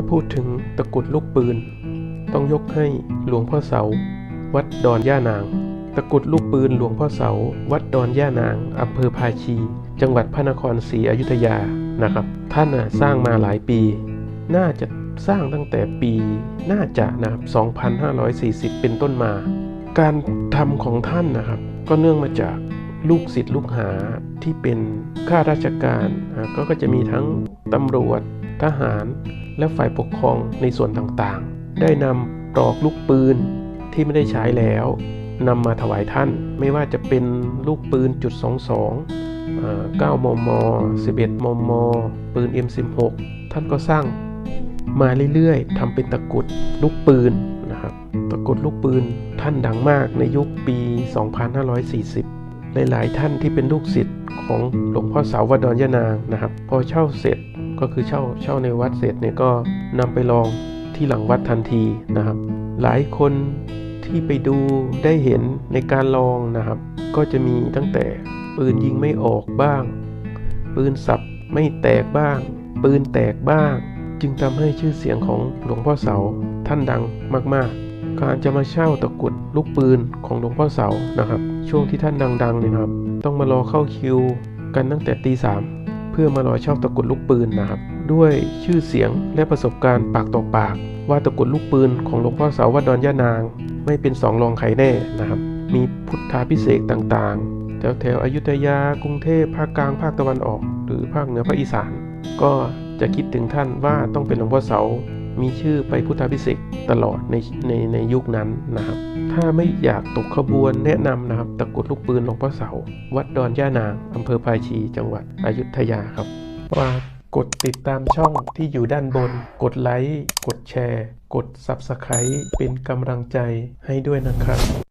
าพูดถึงตะกุดลูกปืน ต้องยกให้หลวงพ่อเสา วัดดอนย่านาง ตะกุดลูกปืนหลวงพ่อเสา วัดดอนย่านางอำเภอภาชี จังหวัดพระนครศรีอยุธยานะครับ ท่านสร้างมาหลายปี น่าจะสร้างตั้งแต่ปีน่าจะนะครับ2,540 เป็นต้นมา การทำของท่านนะครับ ก็เนื่องมาจากลูกศิษย์ลูกหาที่เป็นข้าราชการ ก็จะมีทั้งตำรวจทหาร และฝ่ายปกครองในส่วนต่างๆ ได้นำปลอกลูกปืนที่ไม่ได้ใช้แล้วนำมาถวายท่าน ไม่ว่าจะเป็นลูกปืนจุด22อ่า9มม 11 มม ปืน M16 ท่านก็สร้างมาเรื่อยๆทำเป็นตะกุดลูกปืนนะครับ ตะกุดลูกปืนท่านดังมากในยุคปี 2540 หลายๆท่านที่เป็นลูกศิษย์ของหลวงพ่อเสาวัดดอนยะนางนะครับ พอเช่าเสร็จ ก็คือเช่าเช่าในวัดเสร็จเนี่ยก็นำไปลองที่หลังวัดทันทีนะครับ หลายคนที่ไปดูได้เห็นในการลองนะครับ ก็จะมีตั้งแต่ปืนยิงไม่ออกบ้าง ปืนสับไม่แตกบ้าง ปืนแตกบ้าง จึงทำให้ชื่อเสียงของหลวงพ่อเสาท่านดังมากๆ การจะมาเช่าตะกุดลูกปืนของหลวงพ่อเสานะครับ ช่วงที่ท่านดังๆเนี่ยครับ ต้องมารอเข้าคิวกันตั้งแต่ตีสาม พื่อมารอเช่าตะกุดลูกปืนนะครับ ด้วยชื่อเสียงและประสบการณ์ปากต่อปาก ว่าตะกุดลูกปืนของหลวงพ่อเสาวัดดอนย่านาง ไม่เป็นสองรองใครแน่นะครับ มีพุทธาพิเศษต่างๆ แถวแถวๆอยุธยากรุงเทพภาคกลางภาคตะวันออก หรือภาคเหนือภาคอีสาน ก็จะคิดถึงท่านว่าต้องเป็นหลวงพ่อเสา มีชื่อไปพุทธาพิเศษ ตลอดในในในยุคนั้นนะครับ ถ้าไม่อยากตกขบวนแนะนำนะครับ ตะกุดลูกปืนหลวงพ่อเสา วัดดอนย่านางอำเภอภายชี จังหวัดอยุธยาครับฝากกดติดตามช่องที่อยู่ด้านบน กดไลค์ กดแชร์ กด Subscribe เป็นกำลังใจให้ด้วยนะครับ